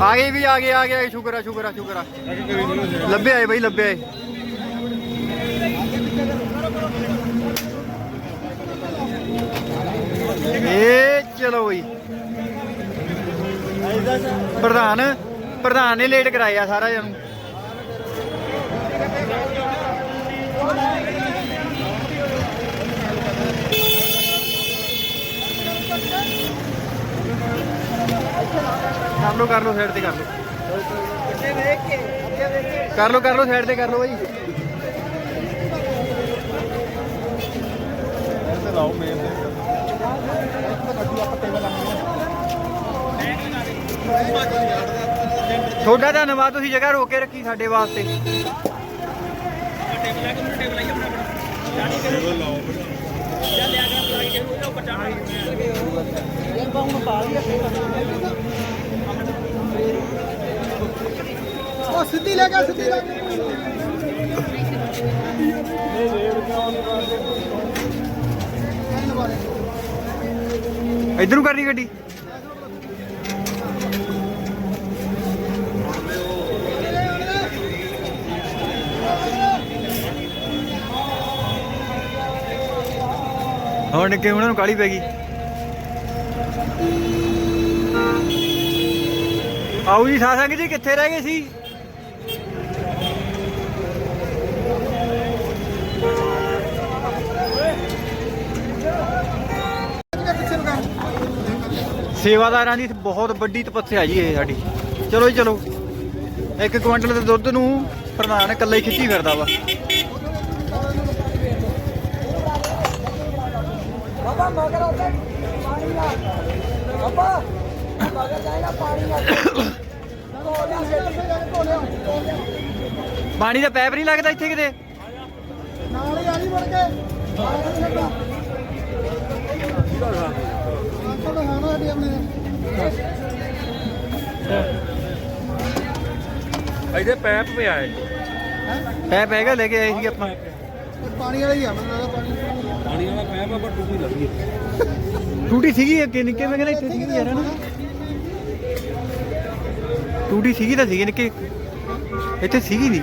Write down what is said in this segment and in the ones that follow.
ਆ ਗਏ ਵੀ, ਆ ਗਏ ਆ ਗਏ ਸ਼ੁਕਰ ਆ ਸ਼ੁਕਰ ਆ ਸ਼ੁਕਰ ਆ। ਲੱਭੇ ਆਏ ਬਈ, ਲੱਭੇ ਆਏ। ਏ ਚਲੋ ਬਈ। ਪ੍ਰਧਾਨ ਪ੍ਰਧਾਨ ਨੇ ਲੇਟ ਕਰਾਇਆ ਸਾਰਾ ਜਨ ਕਰ ਲੋ ਕਰ ਲੋ ਸਾਈਡ ਤੇ ਕਰ ਲੋ ਕਰ ਲੋ ਕਰ ਲੋ ਸਾਈਡ ਤੇ ਕਰ ਲੋ ਬਾਈ। ਤੁਹਾਡਾ ਧੰਨਵਾਦ, ਤੁਸੀਂ ਜਗ੍ਹਾ ਰੋਕ ਕੇ ਰੱਖੀ ਸਾਡੇ ਵਾਸਤੇ। ਉਹ ਸਿੱਧੀ ਲੈ ਕੇ ਸਿੱਧੀ ਲੈ ਕੇ ਇੱਧਰ ਨੂੰ ਕਰਨੀ ਗੱਡੀ? ਹੁਣ ਕਿ ਉਹਨਾਂ ਨੂੰ ਕਾਲੀ ਪੈ ਗਈ। ਆਓ ਜੀ ਸਾਸੰਗ ਜੀ, ਕਿੱਥੇ ਰਹਿ ਗਏ ਸੀ? ਸੇਵਾਦਾਰਾਂ ਦੀ ਬਹੁਤ ਵੱਡੀ ਤਪੱਸਿਆ ਜੀ ਇਹ ਸਾਡੀ। ਚਲੋ ਜੀ, ਚਲੋ। ਇੱਕ ਕੁਇੰਟਲ ਦੇ ਦੁੱਧ ਨੂੰ ਪ੍ਰਧਾਨ ਇਕੱਲਾ ਹੀ ਖਿੱਚੀ ਫਿਰਦਾ ਵਾ। ਬਾਬਾ ਮਗਰ ਉੱਤੇ ਪਾਣੀ ਆ ਬਾਬਾ ਮਗਰ ਜਾਏਗਾ ਪਾਣੀ ਆ ਕੋਲਿਆ ਛੇਤੀ ਕੋਲਿਆ ਪਾਣੀ ਦਾ ਪੈਪ ਨਹੀਂ ਲੱਗਦਾ ਇੱਥੇ ਕਿਤੇ? ਨਾਲ ਹੀ ਆ ਜੀ ਵੜ ਕੇ। ਥੋੜਾ ਹਾਂ ਨਾ ਸਾਡੀ ਆਪਣੇ। ਇਹਦੇ ਪੈਪ ਪਿਆ ਹੈ। ਪੈਪ ਹੈਗਾ ਲੈ ਕੇ ਆਏ ਸੀ ਆਪਾਂ। ਪਾਣੀ ਵਾਲਾ ਹੀ ਆ ਮੈਨੂੰ ਲੱਗਦਾ ਪਾਣੀ ਪਾਣੀ ਵਾਲਾ ਪੈਪ ਆ ਪਰ ਟੂਟੀ ਲੱਗੀ ਹੈ ਟੂਟੀ ਸੀਗੀ ਅੱਗੇ ਨਿੱਕੇ ਮੈਂ ਕਹਿੰਦਾ ਇੱਥੇ ਸੀਗੀ ਯਾਰ ਨਾ ਟੂਟੀ ਸੀਗੀ ਤਾਂ ਸੀਗੀ ਨਿੱਕੇ। ਇੱਥੇ ਸੀਗੀ ਨਹੀਂ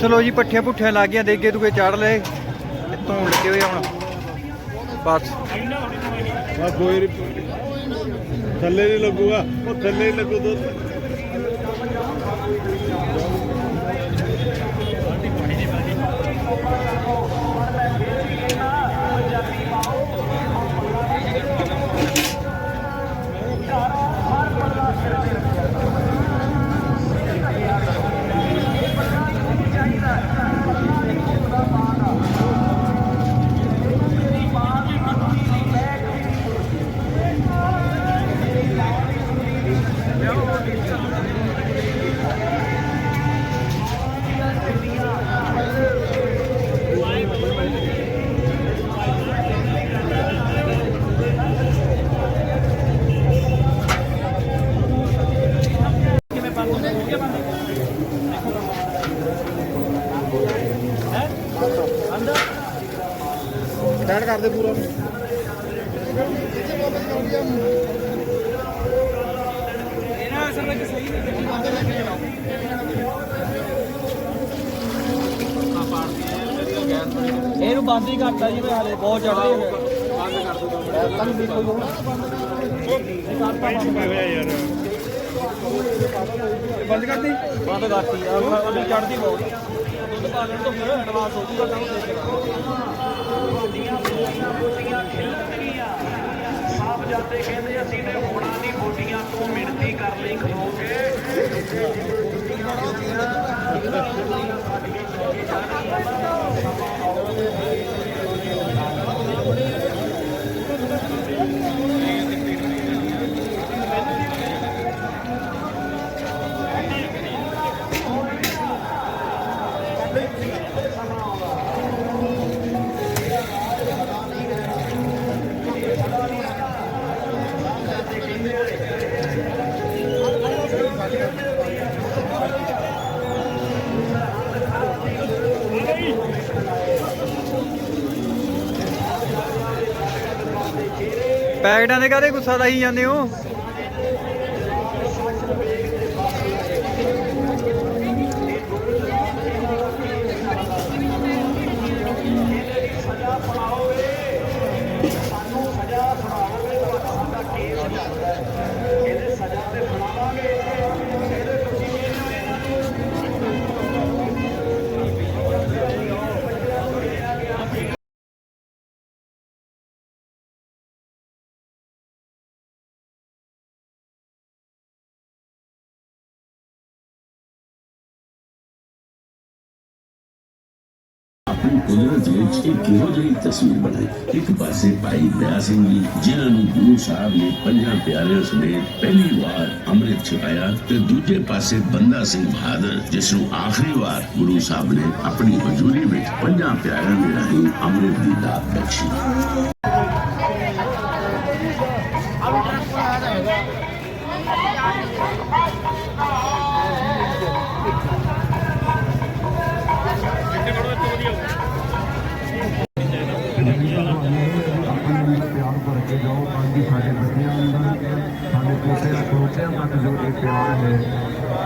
ਚਲੋ ਜੀ, ਪੱਠੀਆਂ ਪੁੱਠੀਆਂ ਲੱਗ ਗਈਆਂ, ਦੇਗੇ ਤੁਗੇ ਚੜ ਲਏ ਤੇ ਧੋਣ ਲੱਗੇ ਹੋਏ ਹੁਣ। ਬਸ। ਆ ਕੋਈ ਥੱਲੇ ਨਹੀਂ ਲੱਗੂਗਾ, ਉਹ ਥੱਲੇ ਹੀ ਲੱਗੂ ਦੁੱਧ ਡੈਡ ਕਰਦੇ ਪੂਰਾ ਇਹਨਾਂ ਅਸਲ ਵਿੱਚ ਇਹਨੂੰ ਬੰਦ ਹੀ ਕਰਤਾ ਜੀ ਹਾਲੇ ਬਹੁਤ ਚੜਦੀ ਹੈ ਬੰਦ ਕਰ ਦੋ ਹੋਇਆ ਯਾਰ ਬੰਦ ਕਰਤੀ ਬੰਦ ਕਰਤੀ ਆ ਉਹਦੀ ਚੜਦੀ ਬਹੁਤ ਦੁੱਧ ਪਾ ਲੈਣ ਤੋਂ ਫਿਰ ਐਡਵਾਂਸ ਹੋ ਜੂਗਾ ਤਾਂ ਦੇ ਸਭ ਜਾਂਦੇ ਕਹਿੰਦੇ ਅਸੀਂ ਨੇ ਹੋਣਾ ਨਹੀਂ ਬੋਡੀਆਂ ਤੋਂ ਮਿਹਨਤੀ ਕਰ ਲਈ ਖਲੋ ਕੇ ਪੈਕਟਾਂ ਦੇ ਕਾਹਦੇ ਗੁੱਸਾ ਲਾਈ ਜਾਂਦੇ ਹੋ? ਆਪਣੀ ਕੁਦਰਤ ਇੱਕ ਇਹੋ ਜਿਹੀ ਤਸਵੀਰ ਬਣਾਈ? ਇੱਕ ਪਾਸੇ ਭਾਈ ਦਇਆ ਸਿੰਘ ਜੀ, ਜਿਨ੍ਹਾਂ ਨੂੰ ਗੁਰੂ ਸਾਹਿਬ ਨੇ ਪੰਜਾਂ ਪਿਆਰਿਆਂ ਸਮੇਤ ਪਹਿਲੀ ਵਾਰ ਅੰਮ੍ਰਿਤ ਛਕਾਇਆ ਤੇ ਦੂਜੇ ਪਾਸੇ ਬੰਦਾ ਸਿੰਘ ਬਹਾਦਰ, ਜਿਸ ਨੂੰ ਆਖਰੀ ਵਾਰ ਗੁਰੂ ਸਾਹਿਬ ਨੇ ਆਪਣੀ ਹਜ਼ੂਰੀ ਵਿੱਚ ਪੰਜਾਂ ਪਿਆਰਿਆਂ ਦੇ ਰਾਹੀਂ ਅੰਮ੍ਰਿਤ ਦੀ ਦਾਤ ਬਖਸ਼ੀ। ਪਿਆਰ ਹੈ।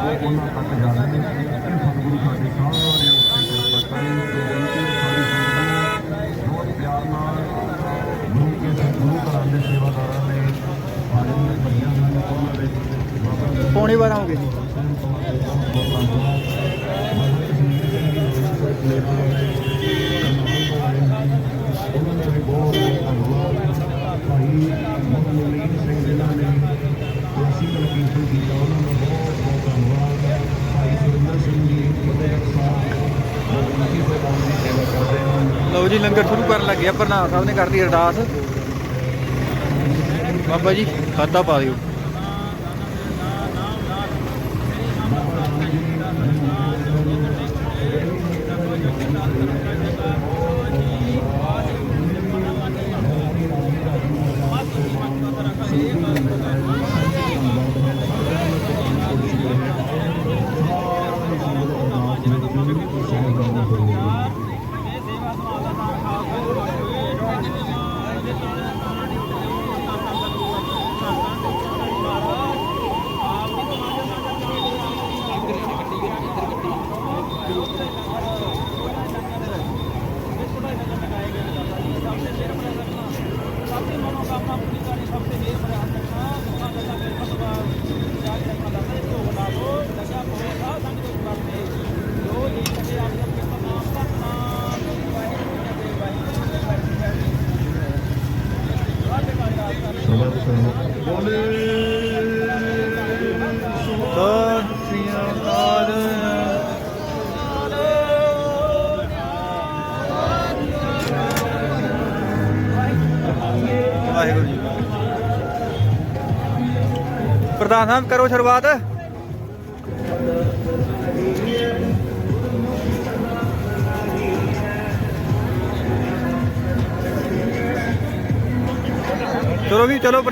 ਉਹ ਉਹਨਾਂ ਤੱਕ ਜਾਵੇ ਕਿ ਸਤਿਗੁਰੂ ਸਾਡੇ ਸਾਰਿਆਂ ਉੱਤੇ ਕਿਰਪਾ ਕਰੇ ਤੇ ਬੇਨਤੀ ਹੈ ਸੰਗਤ ਨੂੰ ਬਹੁਤ ਪਿਆਰ ਨਾਲ ਗੁਰੂ ਕੇ ਸਤਿਗੁਰੂ ਘਰਾਂ ਦੇ ਸੇਵਾਦਾਰਾਂ ਨੇ ਸਾਡੇ ਨੂੰ ਭਈਆਂ ਨੂੰ ਉਹਨਾਂ ਦੇ ਪੌਣੇ 12 ਹੋ ਗਏ ਜੀ। ਕੁਰਸੀ ਦਾ ਕੀਰਤਨ ਕੀਤਾ ਉਹਨਾਂ ਦਾ ਬਹੁਤ ਬਹੁਤ ਧੰਨਵਾਦ ਭਾਈ ਸੁਰਿੰਦਰ ਸਿੰਘ ਜੀ ਫਤਿਹ ਸਾਹਿਬ ਬਗਮਤੀ ਸਾਹਿਬਾਨ ਦੀ ਸੇਵਾ ਕਰਦੇ ਹਨ ਲਓ ਜੀ, ਲੰਗਰ ਸ਼ੁਰੂ ਕਰਨ ਲੱਗੇ ਆ, ਪ੍ਰਧਾਨ ਸਾਹਿਬ ਨੇ ਕਰਦੀ ਅਰਦਾਸ। ਬਾਬਾ ਜੀ, ਖਾਤਾ ਪਾ ਦਿਓ। ਸਤਿ ਪ੍ਰਧਾਨ ਸਾਹਿਬ ਕਰੋ ਸ਼ੁਰੂਆਤ ਚਲੋ ਵੀ ਚਲੋ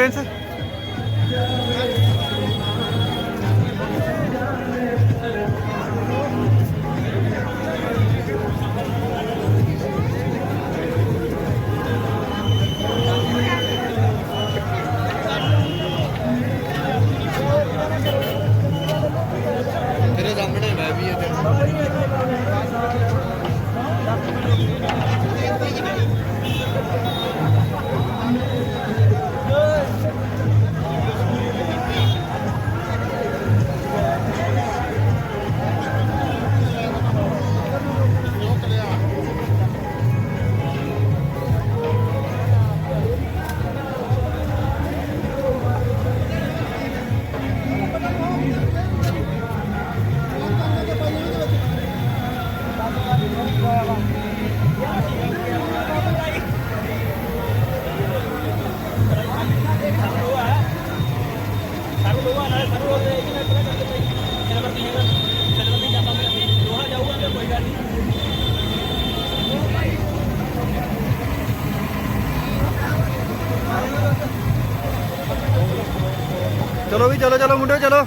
ਚਲੋ ਚਲੋ ਮੁੰਡੇ ਚਲੋ।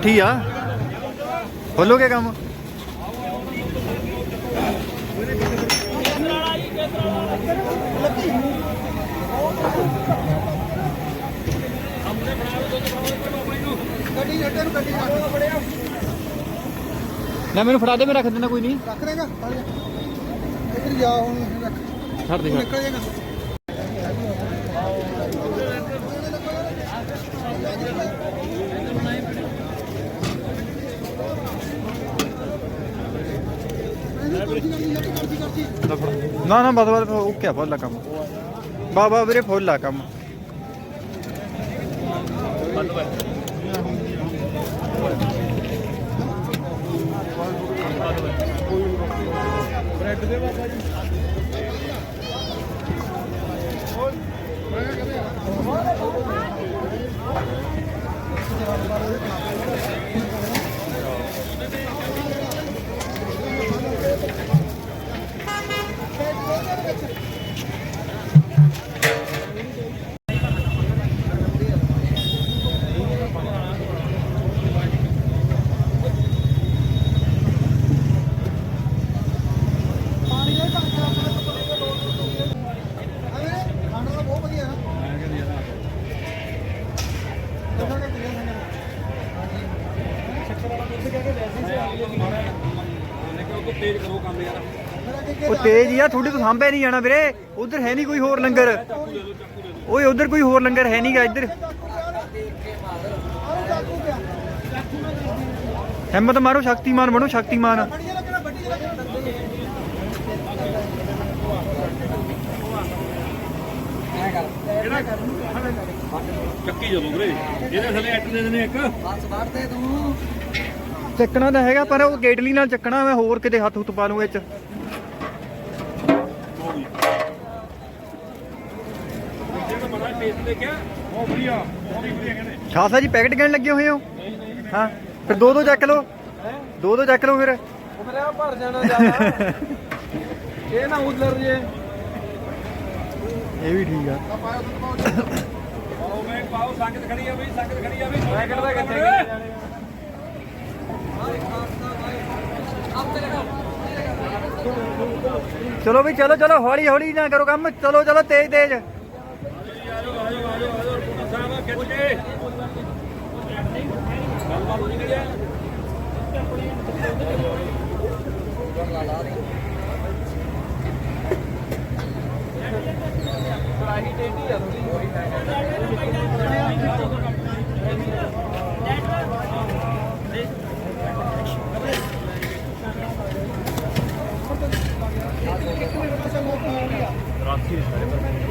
ਮੱਠੀ ਆ। ਖੋਲੋਗੇ ਕੰਮ? ਗੱਡੀ ਅੱਡੇ ਨੂੰ ਗੱਡੀ ਰੱਖ ਬੜਿਆ ਨਾ ਮੈਨੂੰ ਫੜਾ ਦੇ ਮੈਂ ਰੱਖ ਦਿੰਦਾ ਕੋਈ ਨਹੀਂ। ਰੱਖ ਦੇਗਾ ਇੱਧਰ ਜਾ ਹੁਣ ਰੱਖ। ਛੱਡ ਦੇ ਨਿਕਲ ਜਾਏਗਾ। ਨਾ ਨਾ, ਬਸ ਬਸ ਓਕੇ ਆ, ਫੁੱਲ ਆ ਕੰਮ। ਬਾ ਬਾ ਵੀਰੇ, ਫੁੱਲ ਆ ਕੰਮ। ਖਾਣਾ ਤਾਂ ਬਹੁਤ ਵਧੀਆ ਨਾ ਹੀ ਆ ਤੁਹਾਡੇ ਤੋਂ ਸਾਂਭਿਆ ਨਹੀਂ ਜਾਣਾ ਵੀਰੇ। ਉਧਰ ਹੈ ਨਹੀਂ ਕੋਈ ਹੋਰ ਲੰਗਰ। ਓਏ ਉਧਰ ਕੋਈ ਹੋਰ ਲੰਗਰ ਹੈ ਨਹੀਂਗਾ ਇੱਧਰ। ਹਿੰਮਤ ਮਾਰੋ ਸ਼ਕਤੀਮਾਨ ਬਣੋ ਸ਼ਕਤੀਮਾਨ। ਚੱਕੀ ਜਦੋਂ ਵੀਰੇ। ਇਹਦੇ ਥੱਲੇ ਅੱਟ ਦੇ ਦੇਣੇ ਇੱਕ। ਚੱਕਣਾ ਤਾਂ ਹੈਗਾ ਪਰ ਉਹ ਗੇਟਲੀ ਨਾਲ ਚੱਕਣਾ ਮੈਂ ਹੋਰ ਕਿਤੇ ਹੱਥ ਹੁੱਤ ਪਾ ਲੂੰ ਇਹ ਚ ਜਿਹੜਾ ਬੜਾ ਟੇਸਟ ਦੇਖਿਆ ਵਧੀਆ ਵਧੀਆ ਕਹਿੰਦੇ। ਜੀ ਪੈਕਟ ਕਹਿਣ ਲੱਗੇ ਹੋਏ ਹੋ? ਹਾਂ ਫਿਰ ਦੋ ਦੋ ਚੱਕ ਲਓ। ਦੋ ਦੋ ਚੱਕ ਲਓ ਫਿਰ। ਉਹ ਫਿਰ ਆ ਭਰ ਜਾਣਾ ਜ਼ਿਆਦਾ। ਇਹ ਨਾ ਉਧਰ ਜੇ। ਇਹ ਵੀ ਠੀਕ ਆ। ਪਾਓ ਮੈਂ ਪਾਓ ਸੰਗਤ ਖੜੀ ਆ ਬਈ ਸੰਗਤ ਖੜੀ ਆ ਬਈ। ਮੈਂ ਕਿਹੜਾ ਕਿੱਥੇ ਗਏ ਜਾਣੇ ਚਲੋ ਵੀ ਚਲੋ ਚਲੋ ਹੌਲੀ ਹੌਲੀ ਨਾ ਕਰੋ ਕੰਮ। ਚਲੋ ਚਲੋ ਤੇਜ਼ ਤੇਜ਼ ਆਜੋ ਆਜੋ ਆਜੋ ਆਜੋ ਰਿਪੋਰਟਰ ਸਾਹਿਬ ਖਿੱਚ ਕੇ ਗੱਲਬਾਤ ਨਹੀਂ ਕਰਿਆ ਕੜਾਹੀ ਟੇਢੀ ਆ ਥੋੜੀ ਮਾੜਾ ਜੀਰਾ ਦੇ ਕੇ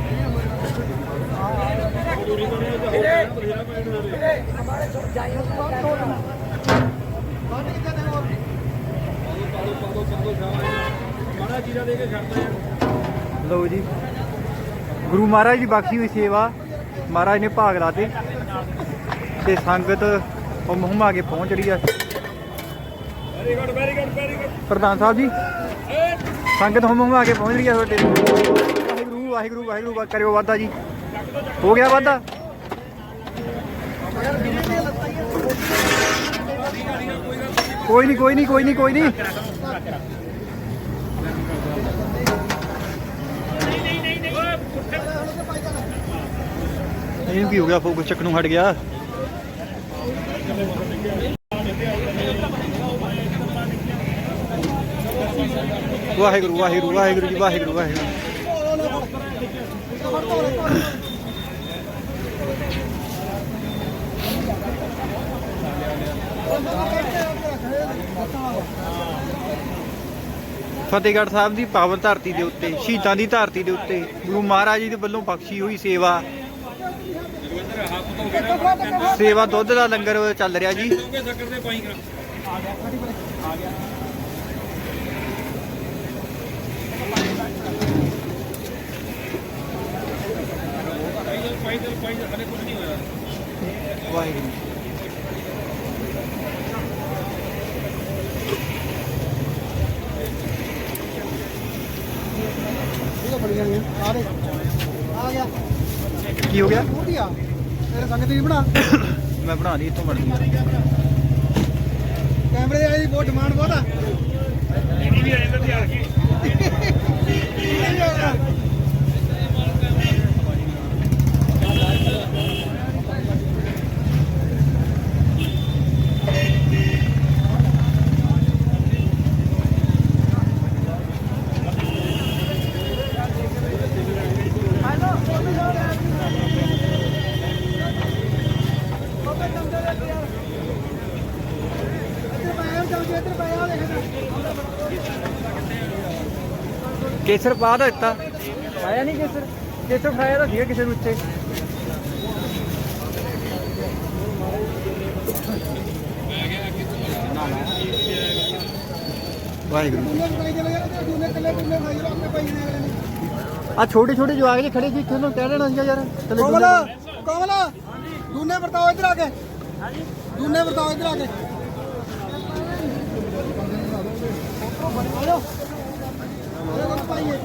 ਛੱਡਦਾ ਜੀ। ਗੁਰੂ ਮਹਾਰਾਜ ਦੀ ਬਖਸ਼ੀ ਹੋਈ ਸੇਵਾ। ਮਹਾਰਾਜ ਨੇ ਭਾਗ ਲਾਤੇ। ਤੇ ਸੰਗਤ ਉਹ ਮੁਹੰਮ ਆ ਕੇ ਪਹੁੰਚ ਰਹੀ ਆ। Very good very good very good ਪ੍ਰਧਾਨ ਸਾਹਿਬ ਜੀ, ਸੰਗਤ ਹੁਮ ਹੁਮ ਆ ਕੇ ਪਹੁੰਚ ਰਹੀ ਆ ਤੁਹਾਡੇ। ਵਾਹਿਗੁਰੂ ਵਾਹਿਗੁਰੂ ਵਾਹਿਗੁਰੂ ਕਰਿਓ ਵਾਦਾ ਜੀ। ਹੋ ਗਿਆ ਵਾਧਾ। ਕੋਈ ਨਹੀਂ ਕੋਈ ਨਹੀਂ ਕੋਈ ਨਹੀਂ ਕੋਈ ਨਹੀਂ ਇਹ ਵੀ ਹੋ ਗਿਆ, ਫੋਕਸ ਚੱਕ ਨੂੰ ਹਟ ਗਿਆ। ਵਾਹਿਗੁਰੂ ਵਾਹਿਗੁਰੂ ਵਾਹਿਗੁਰੂ ਜੀ ਵਾਹਿਗੁਰੂ ਵਾਹਿਗੁਰੂ। ਫਤਿਹਗੜ੍ਹ ਸਾਹਿਬ ਦੀ ਪਾਵਨ ਧਰਤੀ ਦੇ ਉੱਤੇ, ਸ਼ਹੀਦਾਂ ਦੀ ਧਰਤੀ ਦੇ ਉੱਤੇ, ਗੁਰੂ ਮਹਾਰਾਜ ਜੀ ਦੇ ਵੱਲੋਂ ਬਖਸ਼ੀ ਹੋਈ ਸੇਵਾ। ਸੇਵਾ ਦੁੱਧ ਦਾ ਲੰਗਰ ਚੱਲ ਰਿਹਾ ਜੀ। ਵਾਹਿਗੁਰੂ। ਆ। ਦੇ ਆ ਗਿਆ। ਕੀ ਹੋ ਗਿਆ? ਆ। ਤੇਰੇ ਸੰਗਤ ਦੀ ਬਣਾ। ਮੈਂ ਬਣਾ ਲਈ ਇੱਥੋਂ ਬਣਦੀ ਆ। ਕੈਮਰੇ ਵਾਲੀ ਬਹੁਤ ਡਿਮਾਂਡ ਬਹੁਤ ਆ। ਕੇਸਰ ਪਾ ਦਾ ਦਿੱਤਾ। ਪਾਇਆ ਨਹੀਂ ਕੇਸਰ? ਕੇਸਰ ਫਰਾਇਆ ਤਾਂ ਸੀਗਾ ਕਿਸੇ ਨੂੰ ਉੱਤੇ। ਆ ਛੋਟੇ ਛੋਟੇ ਜਵਾਕ ਜੇ ਖੜੇ ਸੀ ਇੱਥੇ ਨੂੰ ਕਹਿ ਦੇਣਾ ਸੀਗਾ ਯਾਰ ਚਲੇ ਕੋਮਲ ਕੋਮਲ ਦੂਨੇ ਵਰਤਾਓ ਇੱਧਰ ਆ ਕੇ। ਦੂਨੇ ਵਰਤਾਓ ਇੱਧਰ ਆ ਕੇ। ਆਜੋ ਪਾਈਏ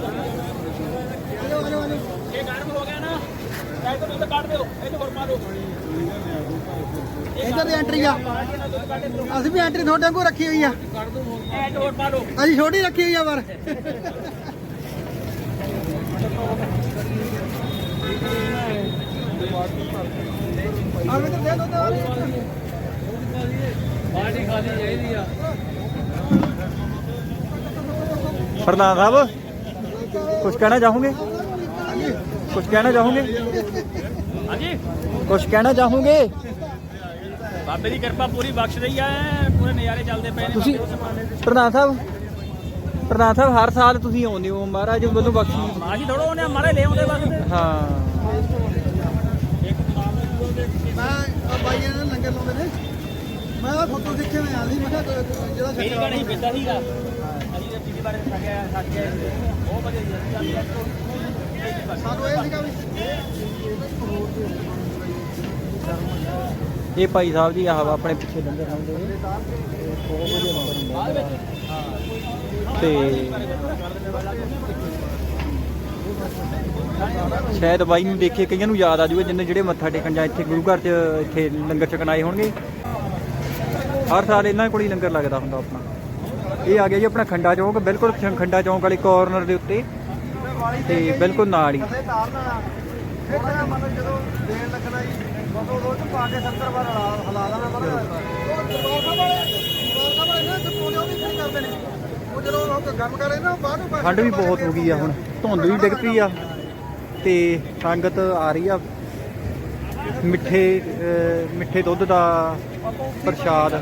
ਆਜੋ ਆਜੋ ਆਜੋ ਇੱਧਰ ਦੀ ਐਂਟਰੀ ਆ। ਅਸੀਂ ਵੀ ਐਂਟਰੀ ਤੁਹਾਡੇ ਕੋਲ ਰੱਖੀ ਹੋਈ ਆ। ਅਸੀਂ ਛੋਟੀ ਰੱਖੀ ਹੋਈ ਆ ਪਰ। ਆ ਵੀ ਦੇ ਦੋ ਤੇ ਪ੍ਰਧਾਨ ਸਾਹਿਬ ਕੁਝ ਕਹਿਣਾ ਚਾਹੋਗੇ? ਕੁਝ ਕਹਿਣਾ ਚਾਹੋਗੇ ਹਾਂਜੀ ਕੁਝ ਕਹਿਣਾ ਚਾਹੋਗੇ ਬਾਬੇ ਦੀ ਕਿਰਪਾ ਪੂਰੀ ਬਖਸ਼ ਰਹੀ ਹੈ ਪੂਰੇ ਨਜ਼ਾਰੇ ਚੱਲਦੇ ਪਏ ਨੇ ਤੁਸੀਂ ਪ੍ਰਧਾਨ ਸਾਹਿਬ ਪ੍ਰਧਾਨ ਸਾਹਿਬ ਹਰ ਸਾਲ ਤੁਸੀਂ ਆਉਂਦੇ ਹੋ ਮਹਾਰਾਜ ਵੱਲੋਂ ਬਖਸ਼ੀ। ਮਾਜੀ ਥੋੜਾ ਉਹਨੇ ਮਾਰੇ ਲੈ ਆਉਂਦੇ ਬਸ। ਹਾਂ ਮੈਂ ਆ ਬਾਈਆਂ ਨੇ ਲੰਗਰ ਲਾਉਂਦੇ ਨੇ। ਮੈਂ ਆ ਫੋਟੋ ਦੇਖੇ ਆ ਮੈਂ ਕਿਹਾ ਕ- ਜਿਹੜਾ ਮੇਰੀ ਛੱਡਿਆ ਗਾਣੀ ਪੈਂਦਾ ਸੀਗਾ। ਅਸੀਂ ਤੇ ਪੀੜੀ ਬਾਰੇ ਸਕਿਆ ਸਕਿਆ ਬਹੁਤ ਵਧੀਆ ਜੀ ਸਾਨੂੰ ਇਹ ਸੀਗਾ ਵੀ ਇਹ ਭਾਈ ਸਾਹਿਬ ਜੀ, ਆਹ ਆਪਣੇ ਪਿੱਛੇ ਲੰਗਰ ਲਾਉਂਦੇ ਨੇ। ਬਹੁਤ ਵਧੀਆ ਲੰਗਰ ਹੁੰਦਾ ਤੇ ਸ਼ਾਇਦ ਬਾਈ ਨੂੰ ਦੇਖੇ ਕਈਆਂ ਨੂੰ ਯਾਦ ਆ ਜਾਊਗਾ, ਜਿੰਨੇ ਜਿਹੜੇ ਮੱਥਾ ਟੇਕਣ ਜਾਂ ਇੱਥੇ ਗੁਰੂ ਘਰ 'ਚ, ਇੱਥੇ ਲੰਗਰ ਛਕਣ ਹੋਣਗੇ। ਹਰ ਸਾਲ ਇਹਨਾਂ ਕੋਲ ਹੀ ਲੰਗਰ ਲੱਗਦਾ ਹੁੰਦਾ ਆਪਣਾ। ਇਹ ਆ ਗਿਆ ਜੀ ਆਪਣਾ ਖੰਡਾ ਚੌਂਕ, ਬਿਲਕੁਲ ਖੰਡਾ ਚੌਂਕ ਵਾਲੇ ਕਾਰਨਰ ਦੇ ਉੱਤੇ। ਤੇ ਬਿਲਕੁਲ ਨਾਲ ਹੀ। ਥੱਲੇ ਤਾਰ ਦੇਣਾ ਫਿਰ ਤਾਂ ਮਤਲਬ ਜਦੋਂ ਦੇਣ ਲੱਗਣਾ ਜੀ ਬਸ ਉਹ ਚ ਪਾ ਕੇ 70 ਵਾਰ ਹਲਾ ਹਲਾ ਦੇਣਾ ਪਰ ਉਹ ਦਰਬਾਰ ਸਾਹਿਬ ਵਾਲੇ ਦਰਬਾਰ ਸਾਹਿਬ ਵਾਲੇ ਨਾ ਤੇ ਕੋਲੇ ਉਹ ਵੀ ਕੀ ਕਰਦੇ ਨੇ ਉਹ ਜਦੋਂ ਉਹ ਗਰਮ ਕਰੇ ਨਾ ਬਾਹਰ ਨੂੰ ਪਾ ਕੇ ਠੰਡ ਵੀ ਬਹੁਤ ਹੋ ਗਈ ਆ ਹੁਣ। ਧੁੰਦ ਵੀ ਡਿੱਗ ਪਈ ਆ। ਤੇ ਸੰਗਤ ਆ ਰਹੀ ਆ। ਮਿੱਠੇ ਮਿੱਠੇ ਦੁੱਧ ਦਾ ਪ੍ਰਸ਼ਾਦ।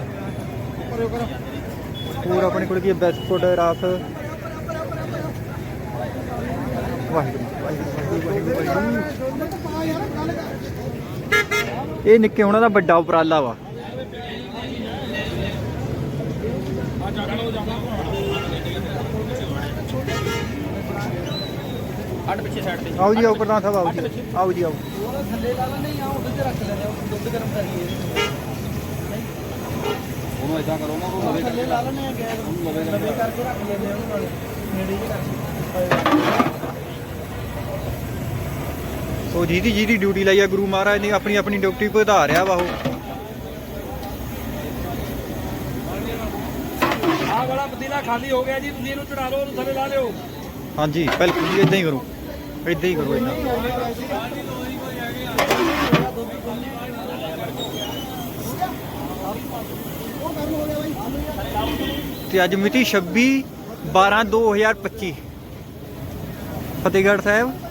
ਹੋਰ ਆਪਣੇ ਕੋਲ ਕੀ ਬਿਸਕੁਟ ਰਸ। ਵਾਹਿਗੁਰੂ ਇਹ ਨਿੱਕੇ ਉਹਨਾਂ ਦਾ ਵੱਡਾ ਉਪਰਾਲਾ ਵਾ। ਅੱਡ ਪਿੱਛੇ ਸਾਈਡ ਤੇ ਆਓ ਜੀ ਆਓ ਪ੍ਰਧਾਨ ਸਾਹਿਬ ਆਓ ਜੀ। ਆਓ ਜੀ ਆਓ। ਥੱਲੇ ਲਾ ਲੈਣੇ ਆ ਉਹਦੇ ਤੇ ਰੱਖ ਲੈਣੇ ਉਹ ਦੁੱਧ ਗਰਮ ਕਰੀਏ ਉਹਨੂੰ ਇਦਾਂ ਕਰੋ ਨਾ ਉਹ ਥੱਲੇ ਲਾ ਲੈਣੇ ਆ ਗੈਸ ਨੂੰ ਲਵੇ ਕਰਕੇ ਰੱਖ ਲੈਣੇ ਉਹਨੂੰ ਨਾਲ ਨੇੜੇ ਜਿਹੇ ਰੱਖ। ਸੋ ਜਿਹਦੀ ਜਿਹਦੀ ਡਿਊਟੀ ਲਈ ਆ ਗੁਰੂ ਮਹਾਰਾਜ ਨੇ ਆਪਣੀ ਆਪਣੀ ਡਿਊਟੀ ਵਧਾ ਰਿਹਾ ਵਾ ਉਹ। ਆਹ ਵਾਲਾ ਪਤੀਲਾ ਖਾਲੀ ਹੋ ਗਿਆ ਜੀ ਤੁਸੀਂ ਇਹਨੂੰ ਚੜਾ ਲਓ ਉਹਨੂੰ ਥੱਲੇ ਲਾ ਲਿਓ। ਹਾਂਜੀ ਬਿਲਕੁਲ ਜੀ ਇਦਾਂ ਹੀ ਕਰੋ। ਇਦਾਂ ਹੀ ਕਰੋ ਇਦਾਂ ਤੇ ਅੱਜ ਮਿਤੀ 26 12 2025 ਫਤਿਹਗੜ੍ਹ ਸਾਹਿਬ।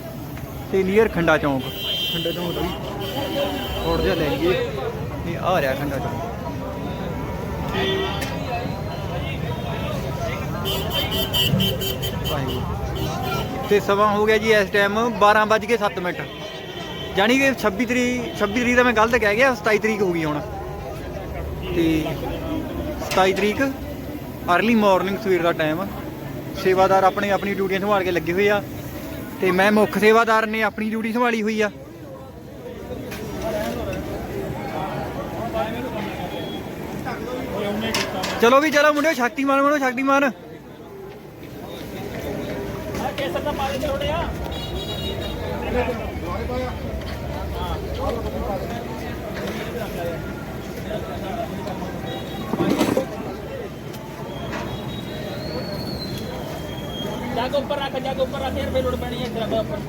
ਤੇ ਨੀਅਰ ਖੰਡਾ ਚੌਂਕ। ਖੰਡਾ ਚੌਂਕ ਦਾ ਥੋੜਾ ਜਿਹਾ ਲੈ ਲਈਏ। ਇਹ ਆ ਰਿਹਾ ਖੰਡਾ ਚੌਂਕ। ਵਾਹਿਗੁਰੂ। ਤੇ ਸਮਾਂ ਹੋ ਗਿਆ ਜੀ ਇਸ ਟਾਈਮ 12:07 ਮਿੰਟ। ਜਾਣੀ ਕਿ 26 ਤਰੀਕ 26 ਤਰੀਕ ਦਾ ਮੈਂ ਗਲਤ ਕਹਿ ਗਿਆ 27 ਤਰੀਕ ਹੋ ਗਈ ਹੁਣ। ਤੇ 27 ਤਰੀਕ ਅਰਲੀ ਮਾਰਨਿੰਗ ਸਵੇਰ ਦਾ ਟਾਈਮ ਸੇਵਾਦਾਰ ਆਪਣੇ ਆਪਣੀ ਡਿਊਟੀਆਂ ਸੰਭਾਲ ਕੇ ਲੱਗੇ ਹੋਏ ਆ। ਤੇ ਮੈਂ ਮੁੱਖ ਸੇਵਾਦਾਰ ਨੇ ਆਪਣੀ ਡਿਊਟੀ ਸੰਭਾਲੀ ਹੋਈ ਆ। ਚਲੋ ਵੀ ਚਲੋ ਮੁੰਡਿਓ, ਸ਼ਕਤੀਮਾਨ ਬਣੋ, ਸ਼ਕਤੀਮਾਨ। ਕੇਸਰ ਦਾ ਪਾ ਦੇ ਜਾਗ ਉੱਪਰ ਰੱਖ ਜਾਗ ਉੱਪਰ ਰੱਖ ਲੋੜ ਪੈਣੀ ਹੈ ਉੱਪਰ।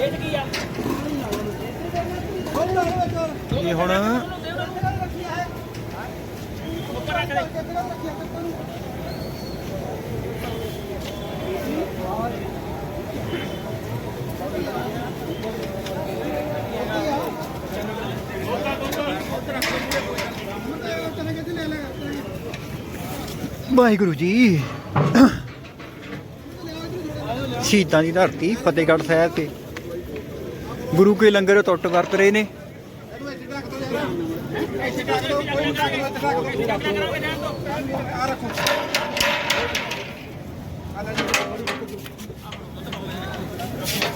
ਇਹ 'ਚ ਕੀ ਆ? ਇਹ ਹੁਣ? ਉੱਪਰ ਰੱਖ ਦੇ। ਵਾਹਿਗੁਰੂ ਜੀ। ਸ਼ਹੀਦਾਂ ਦੀ ਧਰਤੀ ਫਤਿਹਗੜ੍ਹ ਸਾਹਿਬ ਤੇ। ਗੁਰੂ ਕੇ ਲੰਗਰ ਟੁੱਟ ਵਰਤ ਰਹੇ ਨੇ।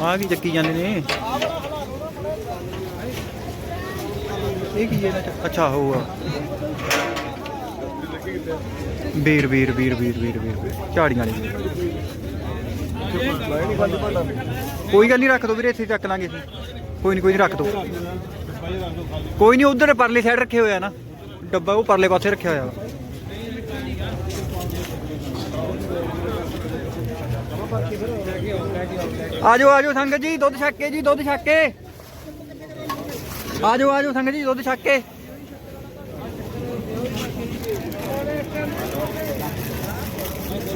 ਆ ਕੀ ਚੱਕੀ ਜਾਂਦੇ ਨੇ? ਇਹ ਕੀ ਹੈ ਅੱਛਾ, ਹੋਊਗਾ। ਵੀਰ ਵੀਰ ਵੀਰ ਵੀਰ ਵੀਰ ਵੀਰ ਵੀਰ। ਝਾੜੀਆਂ ਵਾਲੀ ਵੀਰ। ਕੋਈ ਗੱਲ ਨਹੀਂ ਰੱਖ ਦੋ ਵੀਰੇ, ਇੱਥੇ ਚੱਕ ਲਾਂਗੇ ਕੋਈ ਨਹੀਂ ਕੋਈ ਨਹੀਂ ਰੱਖ ਦੋ। ਕੋਈ ਨਹੀਂ ਉਧਰ ਪਰਲੇ ਸਾਈਡ ਰੱਖੇ ਹੋਇਆ ਨਾ। ਡੱਬਾ ਉਹ ਪਰਲੇ ਪਾਸੇ ਰੱਖਿਆ ਹੋਇਆ ਵਾ। ਆਜੋ ਆਜੋ ਸੰਗਤ ਜੀ, ਦੁੱਧ ਛੱਕ ਕੇ ਜੀ, ਦੁੱਧ ਛੱਕ ਕੇ। ਆਜੋ ਆਜੋ ਸੰਗਤ ਜੀ, ਦੁੱਧ ਛੱਕ ਕੇ।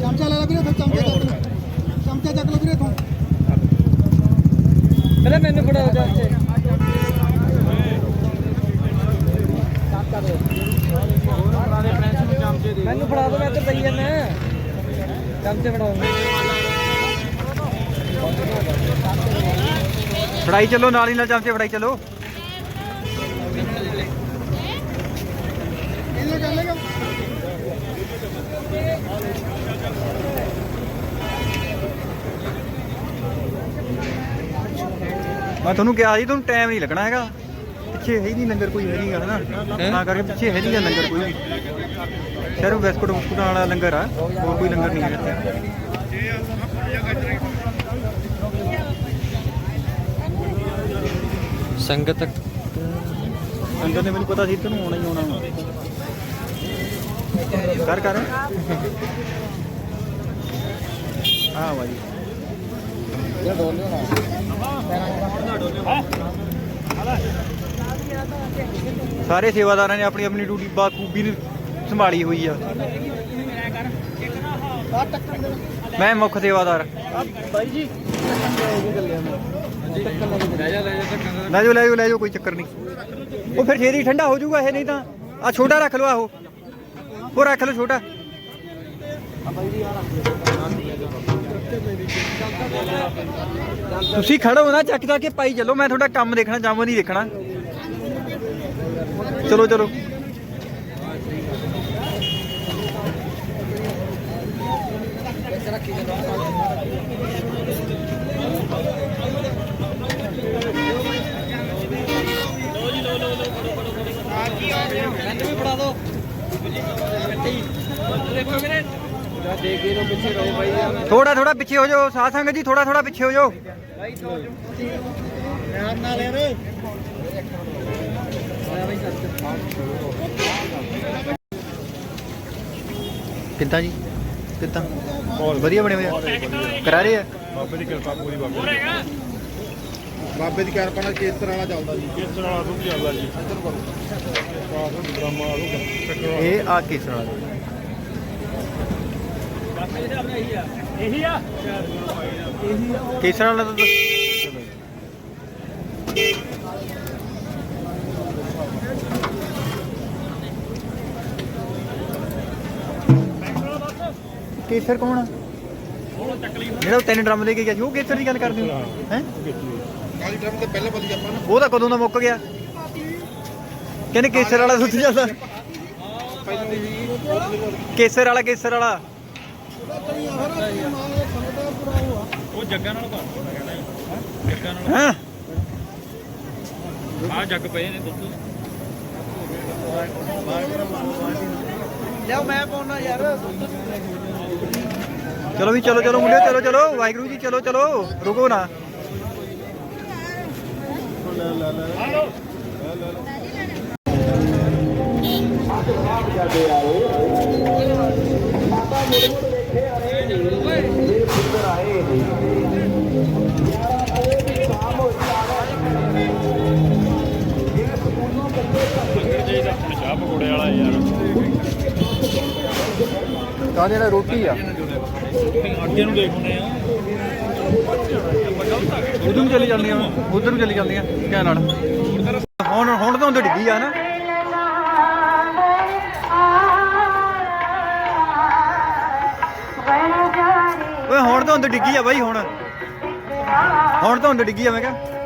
ਚਮਚਾ ਲੈ ਲੈ ਵੀਰੇ ਇੱਥੋਂ ਚਮਚਾ ਚੱਕ ਲੈ। ਚਮਚਾ ਚੱਕ ਲੈ ਵੀਰੇ ਇੱਥੋਂ ਪਹਿਲੇ ਮੈਨੂੰ ਫੜਾ ਜਾ ਮੈਨੂੰ ਫੜਾ ਦੋ ਮੈਂ ਇੱਧਰ ਪਈ ਜਾਂਦਾ ਚਮਚੇ ਫੜਾਉਂਗਾ ਫੜਾਈ ਚੱਲੋ ਨਾਲ ਹੀ ਨਾਲ ਚਮਚੇ ਫੜਾਈ ਚੱਲੋ। ਇਹਨੇ ਕਰ ਲੇਗਾ। ਮੈਂ ਤੁਹਾਨੂੰ ਕਿਹਾ ਸੀ ਤੁਹਾਨੂੰ ਟਾਈਮ ਨਹੀਂ ਲੱਗਣਾ ਹੈਗਾ। ਪਿੱਛੇ ਹੈ ਹੀ ਨਹੀਂ ਲੰਗਰ ਕੋਈ ਹੈ ਨਹੀਂਗਾ ਹਨਾ ਤਾਂ ਕਰਕੇ ਪਿੱਛੇ ਹੈ ਨਹੀਂਗਾ ਲੰਗਰ ਕੋਈ ਸਿਰਫ ਬਿਸਕੁਟ ਬੁਸਕੁਟਾਂ ਵਾਲਾ ਲੰਗਰ ਆ ਹੋਰ ਕੋਈ ਲੰਗਰ ਨਹੀਂ ਹੈ ਇੱਥੇ। ਸੰਗਤ ਅੰਦਰ ਨੇ ਮੈਨੂੰ ਪਤਾ ਸੀ ਤੈਨੂੰ ਆਉਣਾ ਹੀ ਆਉਣਾ ਵਾ। ਕਰ। ਕਰ ਆ ਵਾਜੀ ਸਾਰੇ ਸੇਵਾਦਾਰਾਂ ਨੇ ਆਪਣੀ ਆਪਣੀ ਡਿਊਟੀ ਬਾਖੂਬੀ ਨੂੰ ਸੰਭਾਲੀ ਹੋਈ ਆ। ਮੈਂ ਮੁੱਖ ਸੇਵਾਦਾਰ। ਬਾਈ ਜੀ ਲੈ ਜਾਓ ਲੈ ਜਾਓ ਲੈ ਜਾਓ, ਕੋਈ ਚੱਕਰ ਨਹੀਂ। ਉਹ ਫਿਰ ਛੇਤੀ ਠੰਡਾ ਹੋ ਜਾਊਗਾ ਇਹ, ਨਹੀਂ ਤਾਂ ਆ ਛੋਟਾ ਰੱਖ ਲਓ ਆਹੋ। ਉਹ ਰੱਖ ਲਓ ਛੋਟਾ। ਤੁਸੀਂ ਖੜੋ ਨਾ ਚੱਕ ਚੱਕ ਕੇ ਪਾਈ ਚੱਲੋ ਮੈਂ ਤੁਹਾਡਾ ਕੰਮ ਦੇਖਣਾ ਜਾਮੋ ਨਹੀਂ ਦੇਖਣਾ ਚਲੋ ਚਲੋ ਮੈਨੂੰ ਵੀ ਫੜਾ ਦੋ ਦੇਖੋ ਵੀਰੇ ਦੇਖ ਕੇ ਪਿੱਛੇ ਰਹੋ ਬਾਈ ਥੋੜਾ ਥੋੜਾ ਪਿੱਛੇ ਹੋ ਜਾਓ ਸਾਧ ਸੰਗਤ ਜੀ ਥੋੜਾ ਥੋੜਾ ਪਿੱਛੇ ਹੋ ਜਾਓ। ਕਿੱਦਾਂ ਜੀ? ਕਿੱਦਾਂ? ਵਧੀਆ ਬਣੇ ਹੋਏ ਆ। ਕਰਾ ਰਹੇ ਆ? ਬਾਬੇ ਦੀ ਕਿਰਪਾ ਪੂਰੀ ਬਾਬੇ ਦੀ। ਬਾਬੇ ਦੀ ਕਿਰਪਾ ਨਾਲ ਕੇਸਰ ਵਾਲਾ ਚੱਲਦਾ ਜੀ। ਕਿਸ ਤਰ੍ਹਾਂ ਰੁਕ ਜਾਂਦਾ ਜੀ। ਰੁਕ ਚੱਕਰ। ਇਹ ਆ ਕੇਸਰ ਵਾਲਾ। ਇਹੀ ਆ ਕੇਸਰ ਵਾਲਾ ਤਾਂ ਕੇਸਰ ਕੌਣ ਆ? ਜਿਹੜਾ ਉਹ ਤਿੰਨ ਡਰਮ ਲੈ ਕੇ ਗਿਆ ਸੀ, ਉਹ ਕੇਸਰ ਦੀ ਗੱਲ ਕਰਦੇ ਹੋ? ਹੈ? ਕਾਲੀ ਡਰਮ ਤੇ ਪਹਿਲਾਂ ਬਲੀ ਆਪਾਂ ਨੂੰ ਉਹ ਤਾਂ ਕਦੋਂ ਦਾ ਮੁੱਕ ਗਿਆ? ਕਹਿੰਦੇ ਕੇਸਰ ਵਾਲਾ ਸੁੱਤ ਜਾਂਦਾ। ਕੇਸਰ ਵਾਲਾ ਕੇਸਰ ਵਾਲਾ। ਉਹ ਜੱਗਾਂ ਨਾਲ ਕਰ ਜੱਗਾਂ ਨਾਲ। ਹਾਂ? ਆ ਜੱਗ ਪਏ ਨੇ ਦੁੱਧ। ਲਿਆਓ ਮੈਂ ਪਾਉਣਾ ਯਾਰ। ਚਲੋ ਵੀ ਚਲੋ ਚਲੋ ਮੁੰਡਿਓ ਚਲੋ ਚਲੋ। ਵਾਹਿਗੁਰੂ ਜੀ ਚਲੋ ਚਲੋ। ਰੁਕੋ ਨਾ। ਤਾਂ ਜਿਹੜਾ ਰੋਟੀ ਆ। ਅੱਗੇ ਨੂੰ ਦੇਖਣੇ ਆ। ਉਧਰ ਨੂੰ ਚਲੀ ਜਾਂਦੀਆਂ। ਉਧਰ ਨੂੰ ਚਲੀ ਜਾਂਦੀਆਂ। ਕਿਆ ਨਾਲ? ਹੁਣ ਹੁਣ ਤਾਂ ਉਹਦੇ ਡਿੱਗੀ ਆ ਨਾ। ਓਏ ਹੁਣ ਤਾਂ ਉਹਦੇ ਡਿੱਗੀ ਆ ਬਾਈ ਹੁਣ। ਹੁਣ ਤਾਂ ਉਹਦੇ ਡਿੱਗੀ ਆ ਮੈਂ ਕਿਹਾ।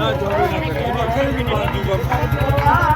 ਨਾ ਜੋੜੇ ਨਾ ਕਰੇ